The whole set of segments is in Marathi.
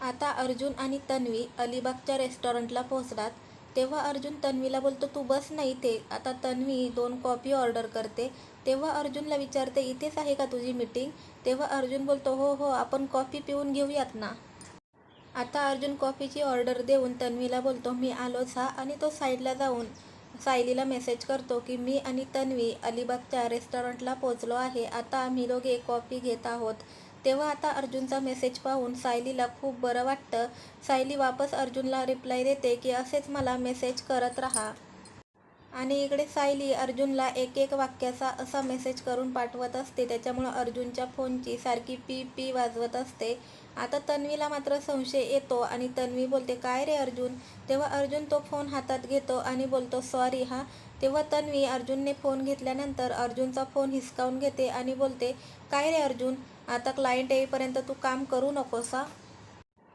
आता अर्जुन आणि तन्वी अलिबागच्या रेस्टॉरंटला पोहोचतात. तेव्हा अर्जुन तन्वीला बोलतो तू बस ना इथे. आता तन्वी दोन कॉफी ऑर्डर करते. तेव्हा अर्जुनला विचारते इथेच आहे का तुझी मीटिंग? तेव्हा अर्जुन बोलतो हो हो आपण कॉफी पिऊन घेऊयात ना. आता अर्जुन कॉफीची ऑर्डर देऊन तन्वीला बोलतो मी आलोच हा आणि तो साईडला जाऊन सायलीला मेसेज करतो की मी आणि तन्वी अलिबागच्या रेस्टॉरंटला पोचलो आहे. आता आम्ही दोघे कॉफी घेत आहोत. तेव्हा आता अर्जुनचा मेसेज पाहून सायलीला खूप बरं वाटतं. सायली वापस अर्जुनला रिप्लाय देते की असेच मला मेसेज करत राहा. आणि इकडे सायली अर्जुनला एक एक वाक्याचा असा मेसेज करून पाठवत असते. त्याच्यामुळं अर्जुनच्या फोनची सारखी पी पी वाजवत असते. आता तन्वीला मात्र संशय येतो आणि तन्वी बोलते काय रे अर्जुन? तेव्हा अर्जुन तो फोन हातात घेतो आणि बोलतो सॉरी हा. तेव्हा तन्वी अर्जुनने फोन घेतल्यानंतर अर्जुनचा फोन हिसकावून घेते आणि बोलते काय रे अर्जुन? आता क्लायंट येईपर्यंत तू काम करू नकोस हा?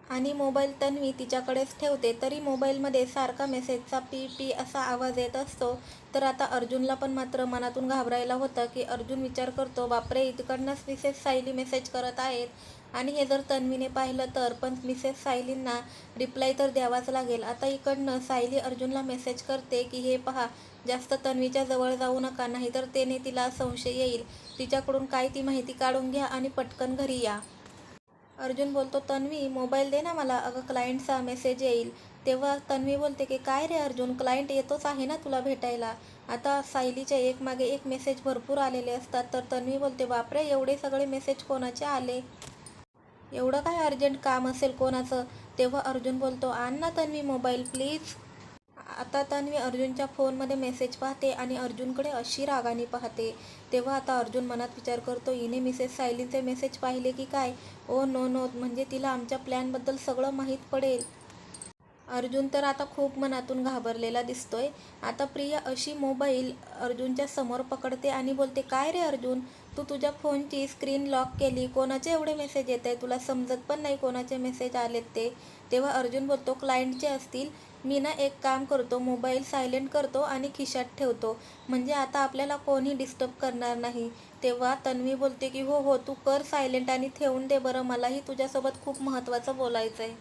आणि मोबाईल तन्वी तिच्याकडेच ठेवते तरी मोबाईलमध्ये सारखा मेसेजचा पी पी असा आवाज येत असतो. तर आता अर्जुनला पण मात्र मनातून घाबरायला होतं की अर्जुन विचार करतो बापरे इकडनंच मिसेस सायली मेसेज करत आहेत. आणि हे जर तन्वीने पाहिलं तर पण मिसेस सायलींना रिप्लाय तर द्यावाच लागेल. आता इकडनं सायली अर्जुनला मेसेज करते की हे पहा जास्त तन्वीच्या जवळ जाऊ नका नाहीतर त्याने तिला संशय येईल. तिच्याकडून काय ती माहिती काढून घ्या आणि पटकन घरी या. अर्जुन बोलतो तन्वी मोबाईल दे ना मला अगं क्लायंटचा मेसेज येईल. तेव्हा तन्वी बोलते की काय रे अर्जुन क्लायंट येतोच आहे ना तुला भेटायला? आता सायलीच्या एक मागे एक मेसेज भरपूर आलेले असतात. तर तन्वी बोलते बापरे एवढे सगळे मेसेज कोणाचे आले? एवढं काय अर्जंट काम असेल कोणाचं? तेव्हा अर्जुन बोलतो आण ना तन्वी मोबाईल प्लीज आता तन्वी अर्जुनच्या फोनमध्ये मेसेज पाहते आणि अर्जुनकडे अशी रागाने पाहते. तेव्हा आता अर्जुन मनात विचार करतो हिने मिसेस सायलीचे मेसेज पाहिले की काय? ओ नो नो म्हणजे तिला आमच्या प्लॅनबद्दल सगळं माहीत पडेल. अर्जुन तर आता खूप मनातून घाबरलेला दिसतोय. आता प्रिया अशी मोबाईल अर्जुनच्या समोर पकडते आणि बोलते काय रे अर्जुन तू तुझ्या फोनची स्क्रीन लॉक केली. कोणाचे एवढे मेसेज येत आहे तुला समजत पण नाही कोणाचे मेसेज आलेत ते. तेव्हा अर्जुन बोलतो क्लायंटचे असतील. मी ना एक काम करतो मोबाईल सायलेंट करतो आणि खिशात ठेवतो. म्हणजे आता आपल्याला कोणी डिस्टर्ब करणार नाही. तेव्हा तन्वी बोलते की हो हो तू कर सायलेंट आणि ठेवून दे बरं मलाही तुझ्यासोबत खूप महत्त्वाचं बोलायचं आहे